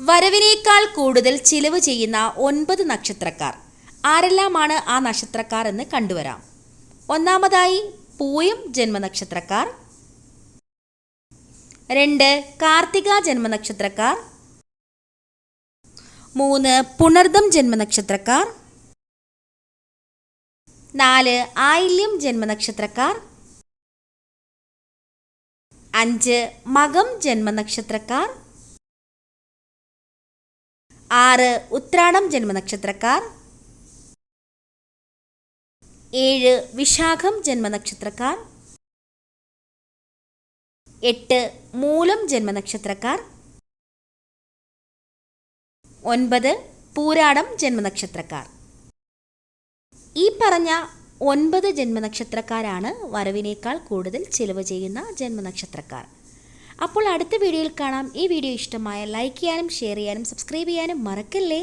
വരവിനേക്കാൾ കൂടുതൽ ചിലവ് ചെയ്യുന്ന ഒൻപത് നക്ഷത്രക്കാർ. ആരെല്ലാമാണ് ആ നക്ഷത്രക്കാർ എന്ന് കണ്ടുവരാം. ഒന്നാമതായി പൂയം ജന്മനക്ഷത്രക്കാർ. രണ്ട് കാർത്തിക ജന്മനക്ഷത്രക്കാർ. മൂന്ന് പുണർദം ജന്മനക്ഷത്രക്കാർ. നാല് ആയില്യം ജന്മനക്ഷത്രക്കാർ. അഞ്ച് മകം ജന്മനക്ഷത്രക്കാർ. ആറ് ഉത്രാടം ജന്മനക്ഷത്രക്കാർ. ഏഴ് വിശാഖം ജന്മനക്ഷത്രക്കാർ. എട്ട് മൂലം ജന്മനക്ഷത്രക്കാർ. ഒൻപത് പൂരാടം ജന്മനക്ഷത്രക്കാർ. ഈ പറഞ്ഞ ഒൻപത് ജന്മനക്ഷത്രക്കാരാണ് വരവിനേക്കാൾ കൂടുതൽ ചിലവ് ചെയ്യുന്ന ജന്മനക്ഷത്രക്കാർ. അപ്പോൾ അടുത്ത വീഡിയോയിൽ കാണാം. ഈ വീഡിയോ ഇഷ്ടമായ ലൈക്ക് ചെയ്യാനും ഷെയർ ചെയ്യാനും സബ്സ്ക്രൈബ് ചെയ്യാനും മറക്കല്ലേ?